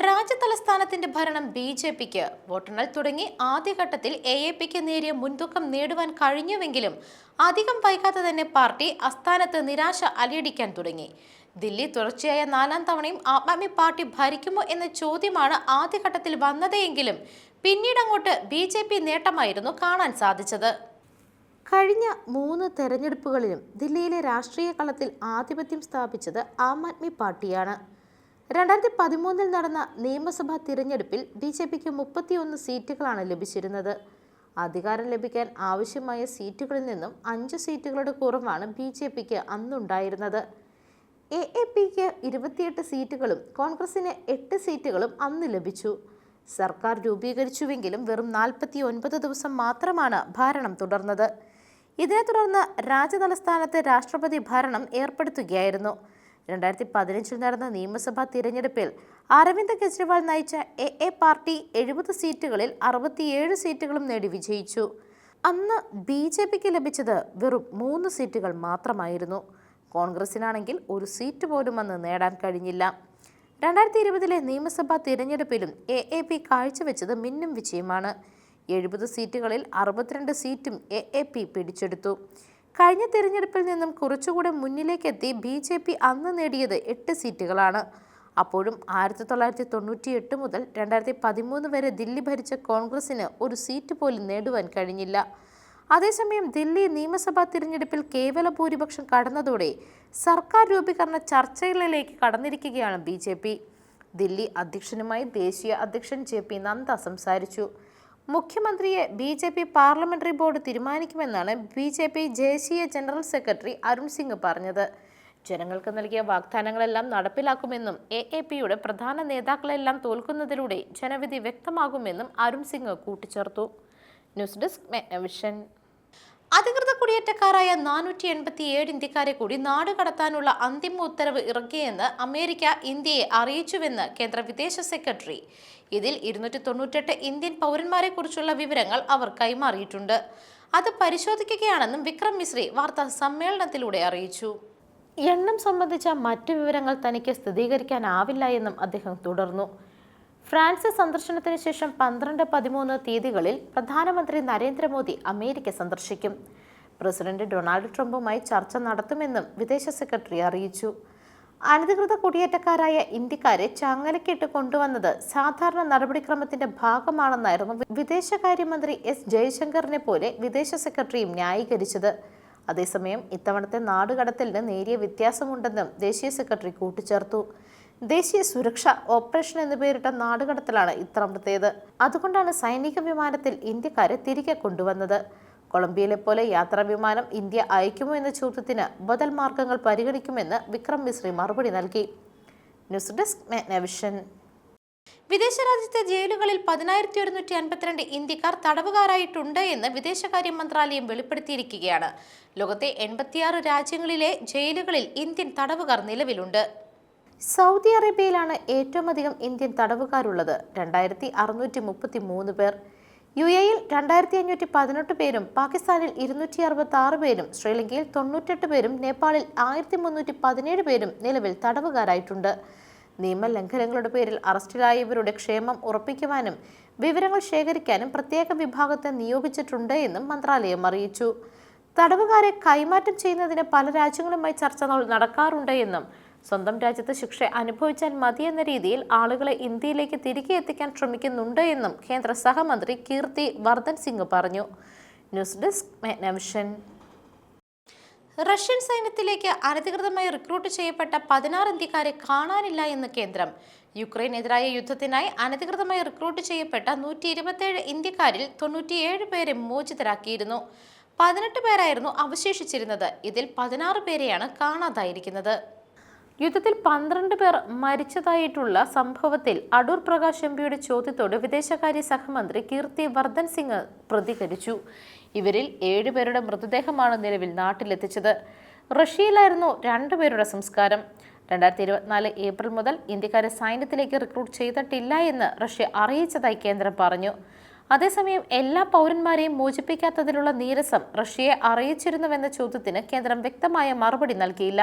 രാജ്യതലസ്ഥാനത്തിന്റെ ഭരണം B J പിക്ക്. വോട്ടെണ്ണൽ തുടങ്ങി ആദ്യഘട്ടത്തിൽ എ എ പിക്ക് നേരിയ മുൻതൂക്കം നേടുവാൻ കഴിഞ്ഞുവെങ്കിലും അധികം വൈകാതെ തന്നെ പാർട്ടി അസ്ഥാനത്ത് നിരാശ അലയടിക്കാൻ തുടങ്ങി. ദില്ലി തുടർച്ചയായ നാലാം തവണയും ആം ആദ്മി പാർട്ടി ഭരിക്കുമോ എന്ന ചോദ്യമാണ് ആദ്യഘട്ടത്തിൽ വന്നതെങ്കിലും പിന്നീട് അങ്ങോട്ട് ബി ജെ പി നേട്ടമായിരുന്നു കാണാൻ സാധിച്ചത്. കഴിഞ്ഞ മൂന്ന് തെരഞ്ഞെടുപ്പുകളിലും ദില്ലിയിലെ രാഷ്ട്രീയ കളത്തിൽ ആധിപത്യം സ്ഥാപിച്ചത് ആം ആദ്മി പാർട്ടിയാണ്. രണ്ടായിരത്തി പതിമൂന്നിൽ നടന്ന നിയമസഭാ തിരഞ്ഞെടുപ്പിൽ ബി ജെ പിക്ക് മുപ്പത്തിയൊന്ന് സീറ്റുകളാണ് ലഭിച്ചിരുന്നത്. അധികാരം ലഭിക്കാൻ ആവശ്യമായ സീറ്റുകളിൽ നിന്നും അഞ്ച് സീറ്റുകളുടെ കുറവാണ് ബി ജെ പിക്ക് അന്നുണ്ടായിരുന്നത്. എ എ പിക്ക് ഇരുപത്തിയെട്ട് സീറ്റുകളും കോൺഗ്രസിന് എട്ട് സീറ്റുകളും അന്ന് ലഭിച്ചു. സർക്കാർ രൂപീകരിച്ചുവെങ്കിലും വെറും നാൽപ്പത്തി ഒൻപത് ദിവസം മാത്രമാണ് ഭരണം തുടർന്നത്. ഇതിനെ തുടർന്ന് രാജ്യതലസ്ഥാനത്ത് രാഷ്ട്രപതി ഭരണം ഏർപ്പെടുത്തുകയായിരുന്നു. രണ്ടായിരത്തി പതിനഞ്ചിൽ നടന്ന നിയമസഭാ തിരഞ്ഞെടുപ്പിൽ അരവിന്ദ് കെജ്രിവാൾ നയിച്ച എ എ പാർട്ടി എഴുപത് സീറ്റുകളിൽ അറുപത്തിയേഴ് സീറ്റുകളും നേടി വിജയിച്ചു. അന്ന് ബി ജെ പിക്ക് ലഭിച്ചത് വെറും മൂന്ന് സീറ്റുകൾ മാത്രമായിരുന്നു. കോൺഗ്രസിനാണെങ്കിൽ ഒരു സീറ്റ് പോലും അന്ന് നേടാൻ കഴിഞ്ഞില്ല. രണ്ടായിരത്തി ഇരുപതിലെ നിയമസഭാ തിരഞ്ഞെടുപ്പിലും എ എ പി കാഴ്ചവെച്ചത് മിന്നും വിജയമാണ്. എഴുപത് സീറ്റുകളിൽ അറുപത്തിരണ്ട് സീറ്റും എ എ പി പിടിച്ചെടുത്തു. കഴിഞ്ഞ തിരഞ്ഞെടുപ്പിൽ നിന്നും കുറച്ചുകൂടെ മുന്നിലേക്കെത്തി ബി ജെ പി അന്ന് നേടിയത് എട്ട് സീറ്റുകളാണ്. അപ്പോഴും ആയിരത്തി തൊള്ളായിരത്തി തൊണ്ണൂറ്റി എട്ട് മുതൽ രണ്ടായിരത്തി പതിമൂന്ന് വരെ ദില്ലി ഭരിച്ച കോൺഗ്രസിന് ഒരു സീറ്റ് പോലും നേടുവാൻ കഴിഞ്ഞില്ല. അതേസമയം ദില്ലി നിയമസഭാ തിരഞ്ഞെടുപ്പിൽ കേവല ഭൂരിപക്ഷം കടന്നതോടെ സർക്കാർ രൂപീകരണ ചർച്ചകളിലേക്ക് കടന്നിരിക്കുകയാണ് ബി ദില്ലി അധ്യക്ഷനുമായി ദേശീയ അധ്യക്ഷൻ ജെ പി സംസാരിച്ചു. മുഖ്യമന്ത്രിയെ B J P parliamentary board തീരുമാനിക്കുമെന്നാണ് B J P ദേശീയ ജനറൽ സെക്രട്ടറി അരുൺ സിംഗ് പറഞ്ഞത്. ജനങ്ങൾക്ക് നൽകിയ വാഗ്ദാനങ്ങളെല്ലാം നടപ്പിലാക്കുമെന്നും എ എ പിയുടെ പ്രധാന നേതാക്കളെല്ലാം തോൽക്കുന്നതിലൂടെ ജനവിധി വ്യക്തമാകുമെന്നും അരുൺ സിംഗ് കൂട്ടിച്ചേർത്തു. ന്യൂസ് ഡെസ്ക് അധികൃത കുടിയേറ്റക്കാരായ നാനൂറ്റി എൺപത്തി ഏഴ് ഇന്ത്യക്കാരെ കൂടി നാട് കടത്താനുള്ള അന്തിമ ഉത്തരവ് ഇറക്കിയെന്ന് അമേരിക്ക ഇന്ത്യയെ അറിയിച്ചുവെന്ന് കേന്ദ്ര വിദേശ സെക്രട്ടറി. ഇതിൽ ഇരുന്നൂറ്റി തൊണ്ണൂറ്റെട്ട് ഇന്ത്യൻ പൗരന്മാരെ കുറിച്ചുള്ള വിവരങ്ങൾ അവർ കൈമാറിയിട്ടുണ്ട്. അത് പരിശോധിക്കുകയാണെന്നും വിക്രം മിശ്രി വാർത്താ സമ്മേളനത്തിലൂടെ അറിയിച്ചു. എണ്ണം സംബന്ധിച്ച മറ്റു വിവരങ്ങൾ തനിക്ക് സ്ഥിരീകരിക്കാനാവില്ല എന്നും അദ്ദേഹം തുടർന്നു. ഫ്രാൻസ് സന്ദർശനത്തിന് ശേഷം പന്ത്രണ്ട് പതിമൂന്ന് തീയതികളിൽ പ്രധാനമന്ത്രി നരേന്ദ്രമോദി അമേരിക്ക സന്ദർശിക്കും. പ്രസിഡന്റ് ഡൊണാൾഡ് ട്രംപുമായി ചർച്ച നടത്തുമെന്നും വിദേശ സെക്രട്ടറി അറിയിച്ചു. അനധികൃത കുടിയേറ്റക്കാരായ ഇന്ത്യക്കാരെ ചങ്ങലക്കിട്ട് കൊണ്ടുവന്നത് സാധാരണ നടപടിക്രമത്തിന്റെ ഭാഗമാണെന്നായിരുന്നു വിദേശകാര്യമന്ത്രി എസ് ജയശങ്കറിനെ പോലെ വിദേശ സെക്രട്ടറിയും ന്യായീകരിച്ചത്. അതേസമയം ഇത്തവണത്തെ നാടുകടത്തലിന് നേരിയ വ്യത്യാസമുണ്ടെന്നും ദേശീയ സെക്രട്ടറി കൂട്ടിച്ചേർത്തു. ദേശീയ സുരക്ഷ ഓപ്പറേഷൻ എന്ന് പേരിട്ട നാടുകടത്തലാണ് ഇത്തവണത്തേത്. അതുകൊണ്ടാണ് സൈനിക വിമാനത്തിൽ ഇന്ത്യക്കാരെ തിരികെ കൊണ്ടുവന്നത്. കൊളംബിയയിലെ പോലെ യാത്രാ വിമാനം ഇന്ത്യ അയക്കുമോ എന്ന ചോദ്യത്തിന് ബദൽ മാർഗങ്ങൾ പരിഗണിക്കുമെന്ന് വിക്രം മിശ്രി മറുപടി നൽകി. News desk Meghnavision. വിദേശ രാജ്യത്തെ ജയിലുകളിൽ പതിനായിരത്തി ഒരുന്നൂറ്റി അൻപത്തിരണ്ട് ഇന്ത്യക്കാർ തടവുകാരായിട്ടുണ്ട് എന്ന് വിദേശകാര്യ മന്ത്രാലയം വെളിപ്പെടുത്തിയിരിക്കുകയാണ്. ലോകത്തെ എൺപത്തിയാറ് രാജ്യങ്ങളിലെ ജയിലുകളിൽ ഇന്ത്യൻ തടവുകാർ നിലവിലുണ്ട്. സൗദി അറേബ്യയിലാണ് ഏറ്റവും അധികം ഇന്ത്യൻ തടവുകാരുള്ളത്. രണ്ടായിരത്തി അറുന്നൂറ്റി മുപ്പത്തി മൂന്ന് പേർ യു എയിൽ രണ്ടായിരത്തി അഞ്ഞൂറ്റി പതിനെട്ട് പേരും പാകിസ്ഥാനിൽ ഇരുന്നൂറ്റി അറുപത്തി ആറ് പേരും ശ്രീലങ്കയിൽ തൊണ്ണൂറ്റെട്ട് പേരും നേപ്പാളിൽ ആയിരത്തി മുന്നൂറ്റി പതിനേഴ് പേരും നിലവിൽ തടവുകാരായിട്ടുണ്ട്. നിയമലംഘനങ്ങളുടെ പേരിൽ അറസ്റ്റിലായ ഇവരുടെ ക്ഷേമം ഉറപ്പിക്കുവാനും വിവരങ്ങൾ ശേഖരിക്കാനും പ്രത്യേക വിഭാഗത്തെ നിയോഗിച്ചിട്ടുണ്ട് എന്നും മന്ത്രാലയം അറിയിച്ചു. തടവുകാരെ കൈമാറ്റം ചെയ്യുന്നതിന് പല രാജ്യങ്ങളുമായി ചർച്ചകൾ നടക്കാറുണ്ട് എന്നും സ്വന്തം രാജ്യത്ത് ശിക്ഷ അനുഭവിച്ചാൽ മതിയെന്ന രീതിയിൽ ആളുകളെ ഇന്ത്യയിലേക്ക് തിരികെ എത്തിക്കാൻ ശ്രമിക്കുന്നുണ്ട് എന്നും കേന്ദ്ര സഹമന്ത്രി കീർത്തി വർദ്ധൻ സിംഗ് പറഞ്ഞു. ന്യൂസ് ഡെസ്ക് റഷ്യൻ സൈന്യത്തിലേക്ക് അനധികൃതമായി റിക്രൂട്ട് ചെയ്യപ്പെട്ട പതിനാറ് ഇന്ത്യക്കാരെ കാണാനില്ല എന്ന് കേന്ദ്രം. യുക്രൈനെതിരായ യുദ്ധത്തിനായി അനധികൃതമായി റിക്രൂട്ട് ചെയ്യപ്പെട്ട നൂറ്റി ഇരുപത്തിയേഴ് ഇന്ത്യക്കാരിൽ തൊണ്ണൂറ്റിയേഴ് പേരെ മോചിതരാക്കിയിരുന്നു. പതിനെട്ട് പേരായിരുന്നു അവശേഷിച്ചിരുന്നത്. ഇതിൽ പതിനാറ് പേരെയാണ് കാണാതായിരിക്കുന്നത്. യുദ്ധത്തിൽ പന്ത്രണ്ട് പേർ മരിച്ചതായിട്ടുള്ള സംഭവത്തിൽ അടൂർ പ്രകാശ് എം പിയുടെ ചോദ്യത്തോട് വിദേശകാര്യ സഹമന്ത്രി കീർത്തി വർദ്ധൻ സിംഗ് പ്രതികരിച്ചു. ഇവരിൽ ഏഴുപേരുടെ മൃതദേഹമാണ് നിലവിൽ നാട്ടിലെത്തിച്ചത്. റഷ്യയിലായിരുന്നു രണ്ടുപേരുടെ സംസ്കാരം. രണ്ടായിരത്തി ഇരുപത്തിനാല് ഏപ്രിൽ മുതൽ ഇന്ത്യക്കാരെ സൈന്യത്തിലേക്ക് റിക്രൂട്ട് ചെയ്തിട്ടില്ല എന്ന് റഷ്യ അറിയിച്ചതായി കേന്ദ്രം പറഞ്ഞു. അതേസമയം എല്ലാ പൗരന്മാരെയും മോചിപ്പിക്കാത്തതിലുള്ള നീരസം റഷ്യയെ അറിയിച്ചിരുന്നുവെന്ന ചോദ്യത്തിന് കേന്ദ്രം വ്യക്തമായ മറുപടി നൽകിയില്ല.